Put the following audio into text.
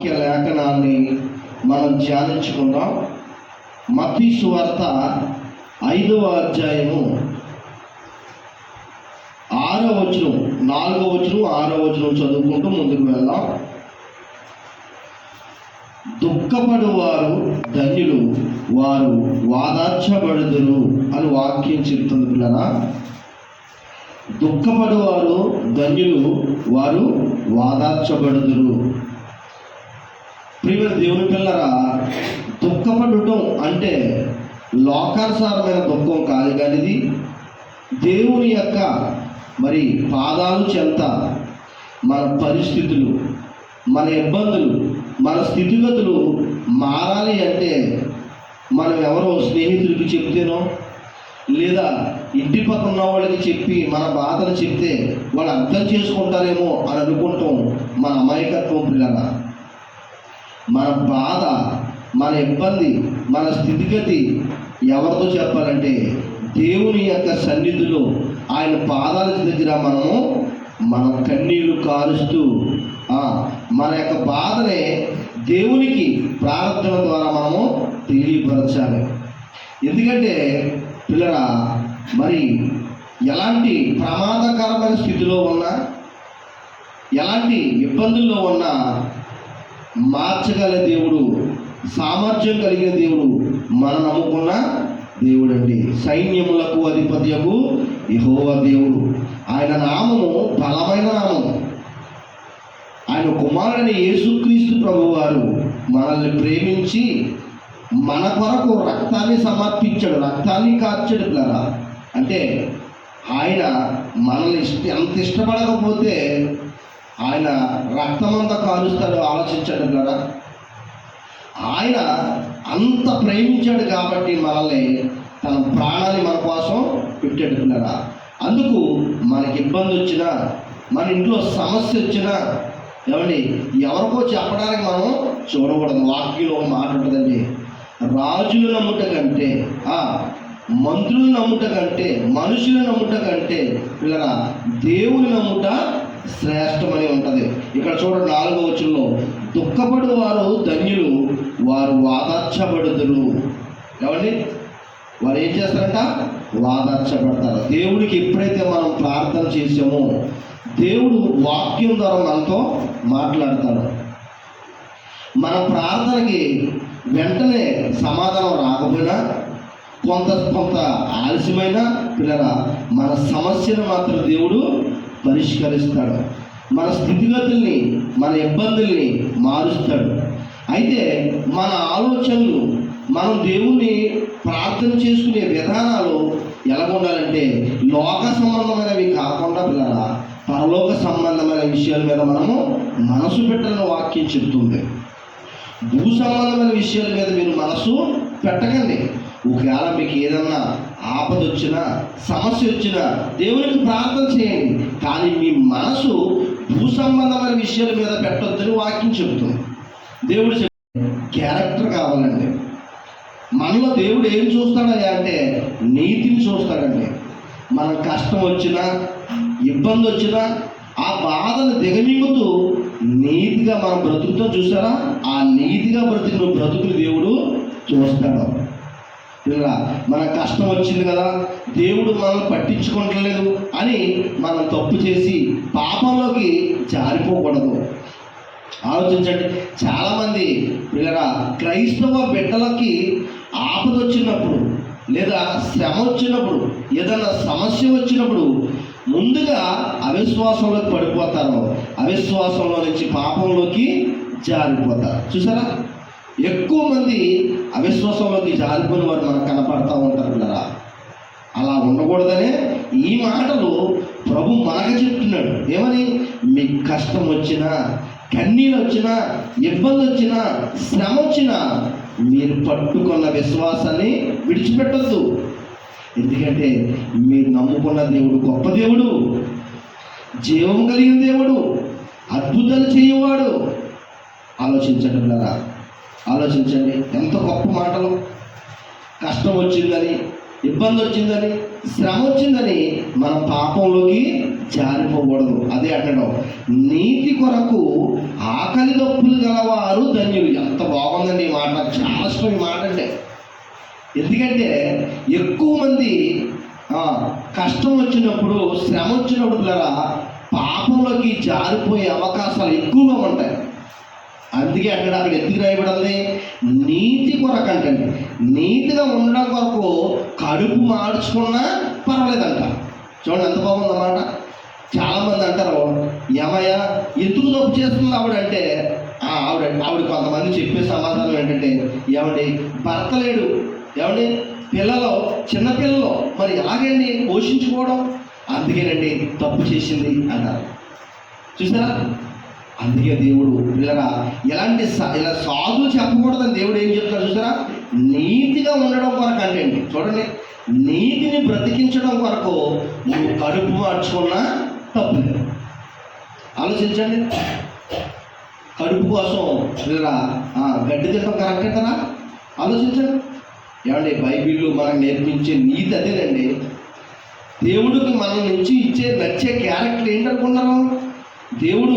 వాక్య లేఖనాన్ని మనం ధ్యానించుకుందాం. మత్తి సువార్త ఐదవ అధ్యాయము. ఆరో వచనం నాలుగో వచనం ఆరో వచనం చదువుకుంటూ ముందుకు వెళ్దాం. దుఃఖపడువారు ధన్యులు వారు వాదార్చబడుదురు అని వాక్యం చెప్తుంది పిల్లరా. దుఃఖపడువారు ధన్యులు వారు వాదార్చబడుదురు. ప్రియ దేవుని పిల్లరా దుఃఖపడటం అంటే లోకానుసారమైన దుఃఖం కాదు కానీ ఇది దేవుని యొక్క మరి పాదాలు చెంత మన పరిస్థితులు మన ఇబ్బందులు మన స్థితిగతులు మారాలి అంటే మనం ఎవరో స్నేహితుడికి చెప్తేనో లేదా ఇంటి పక్కన ఉన్న వాళ్ళకి చెప్పి మన బాధలు చెప్తే వాళ్ళు అర్థం చేసుకుంటారేమో అని అనుకుంటాం. మన మన బాధ మన ఇబ్బంది మన స్థితిగతి ఎవరితో చెప్పాలంటే దేవుని యొక్క సన్నిధిలో ఆయన పాదాల దగ్గర మనము మన కన్నీళ్ళు కారుస్తూ మన యొక్క బాధనే దేవునికి ప్రార్థన ద్వారా మనము తెలియపరచాలి. ఎందుకంటే పిల్లరా మరి ఎలాంటి ప్రమాదకరమైన స్థితిలో ఉన్నా ఎలాంటి ఇబ్బందుల్లో ఉన్నా మార్చగల దేవుడు సామర్థ్యం కలిగిన దేవుడు మనం నమ్ముకున్న దేవుడు అండి సైన్యములకు అధిపత్యకు యహోవ దేవుడు. ఆయన నామము బలమైన నామము ఆయన కుమారుడైన యేసుక్రీస్తు ప్రభు వారు మనల్ని ప్రేమించి మన కొరకు రక్తాన్ని సమర్పించాడు రక్తాన్ని కార్చాడు కదా అంటే ఆయన మనల్ని ఇష్ట ఎంత ఇష్టపడకపోతే ఆయన రక్తమంతా కాలుస్తాడు ఆలోచించాడు పిల్లరా ఆయన అంత ప్రేమించాడు కాబట్టి మనల్ని తన ప్రాణాన్ని మన కోసం పెట్టాడు అందుకు మనకి ఇబ్బంది వచ్చినా మన ఇంట్లో సమస్య వచ్చినా ఏమండి ఎవరికో చెప్పడానికి మనం చూడకూడదు. వాక్యంలో మాట ఉంటుందండి రాజులు నమ్ముట కంటే మంత్రులు నమ్ముట కంటే మనుషులు నమ్ముట కంటే పిల్లరా దేవుని నమ్ముట శ్రేష్టమని ఉంటుంది. ఇక్కడ చూడండి నాలుగో వచనంలో దుఃఖపడు వారు ధన్యులు వారు వాదార్చబడుదురు. ఏమండి? వారు ఏం చేస్తారంట? వాదార్చబడతారు. దేవుడికి ఎప్పుడైతే మనం ప్రార్థన చేసామో దేవుడు వాక్యం ద్వారా మనతో మాట్లాడతాడు. మన ప్రార్థనకి వెంటనే సమాధానం రాకపోయినా కొంత కొంత ఆలస్యమైన పిల్లల మన సమస్యను మాత్రం దేవుడు పరిష్కరిస్తాడు. మన స్థితిగతుల్ని మన ఇబ్బందుల్ని మారుస్తాడు. అయితే మన ఆలోచనలు మనం దేవుణ్ణి ప్రార్థన చేసుకునే విధానాలు ఎలా ఉండాలంటే లోక సంబంధమైనవి కాకుండా పిల్లల పరలోక సంబంధమైన విషయాల మీద మనము మనసు పెట్టాలని వాక్యం చెప్తుంది. భూ సంబంధమైన విషయాల మీద మీరు మనసు పెట్టకండి. ఒకవేళ మీకు ఏదన్నా ఆపద వచ్చినా సమస్య వచ్చినా దేవునికి ప్రార్థన చేయండి. కానీ మీ మనసు భూ సంబంధమైన విషయాల మీద పెట్టొద్దని వాక్యం చెబుతుంది. దేవుడు క్యారెక్టర్ కావాలండి. మనలో దేవుడు ఏం చూస్తాడని అంటే నీతిని చూస్తాడండి. మన కష్టం వచ్చినా ఇబ్బంది వచ్చినా ఆ బాధను దిగమింగుతూ నీతిగా మనం బ్రతుకుతో చూసారా? ఆ నీతిగా బ్రతికిన బ్రతుకుని దేవుడు చూస్తాడు. మన కష్టం వచ్చింది కదా దేవుడు మనల్ని పట్టించుకుంటలేదు అని మనం తప్పు చేసి పాపంలోకి జారిపోకూడదు. ఆలోచించండి చాలామంది పిల్లరా క్రైస్తవ బిడ్డలకి ఆపద వచ్చినప్పుడు లేదా శ్రమ వచ్చినప్పుడు ఏదైనా సమస్య వచ్చినప్పుడు ముందుగా అవిశ్వాసంలోకి పడిపోతారు. అవిశ్వాసంలో నుంచి పాపంలోకి జారిపోతారు. చూసారా? ఎక్కువ మంది అవిశ్వాసంలోకి జారిపోయిన వారు మనకు కనపడతా ఉంటారు కదా. అలా ఉండకూడదనే ఈ మాటలు ప్రభు మనకు చెప్తున్నాడు. ఏమని? మీకు కష్టం వచ్చినా కన్నీళ్ళు వచ్చినా ఇబ్బంది వచ్చినా శ్రమ వచ్చినా మీరు పట్టుకున్న విశ్వాసాన్ని విడిచిపెట్టద్దు. ఎందుకంటే మీరు నమ్ముకున్న దేవుడు గొప్ప దేవుడు జీవం కలిగిన దేవుడు అద్భుతాలు చేయవాడు. ఆలోచించడం పిల్లరా ఆలోచించండి. ఎంత గొప్ప మాటలు. కష్టం వచ్చిందని ఇబ్బంది వచ్చిందని శ్రమ వచ్చిందని మన పాపంలోకి జారిపోకూడదు. అదే అంటడం నీతి కొరకు ఆకలి దప్పులు గలవారు కష్టం ఈ మాట. చాలా శ్రమ మాట అంటే. ఎందుకంటే ఎక్కువ మంది కష్టం వచ్చినప్పుడు శ్రమ వచ్చినప్పుడు గల పాపంలోకి జారిపోయే అవకాశాలు ఎక్కువగా ఉంటాయి. అందుకే అక్కడ అక్కడ ఎందుకు రాయబడింది. నీతి కొరకు అంటండి. నీతిగా ఉండడం కొరకు కడుపు మార్చుకున్నా పర్వాలేదంట. చూడండి ఎంత బాగుందన్నమాట చాలామంది అంటారు ఏమయ్యా ఎందుకు తప్పు చేస్తుంది ఆవిడ అంటే ఆవిడ ఆవిడ కొంతమంది చెప్పే సమాధానం ఏంటంటే ఏమండి భర్త లేడు. ఏమండి పిల్లలు చిన్నపిల్లలు మరి ఎలాగండి పోషించుకోవడం? అందుకేనండి తప్పు చేసింది అంటారు. చూసారా? అందుకే దేవుడు పిల్లగా ఎలాంటి సా- ఇలా సాధువు చెప్పకూడదని దేవుడు ఏం చెప్తాడు చూసారా? నీతిగా ఉండడం కొరకు అంటే అండి. చూడండి. నీతిని బ్రతికించడం కొరకు నువ్వు కడుపు మార్చుకున్నా తప్పులేదు ఆలోచించండి. కడుపు కోసం పిల్లరా గడ్డి తినడం కరెక్టే కదా? ఆలోచించండి. ఏమండి? బైబిల్ మనకు నేర్పించే నీతి అదేనండి. దేవుడికి మన నుంచి ఇచ్చే నచ్చే క్యారెక్టర్ ఏంటనుకున్నారు దేవుడు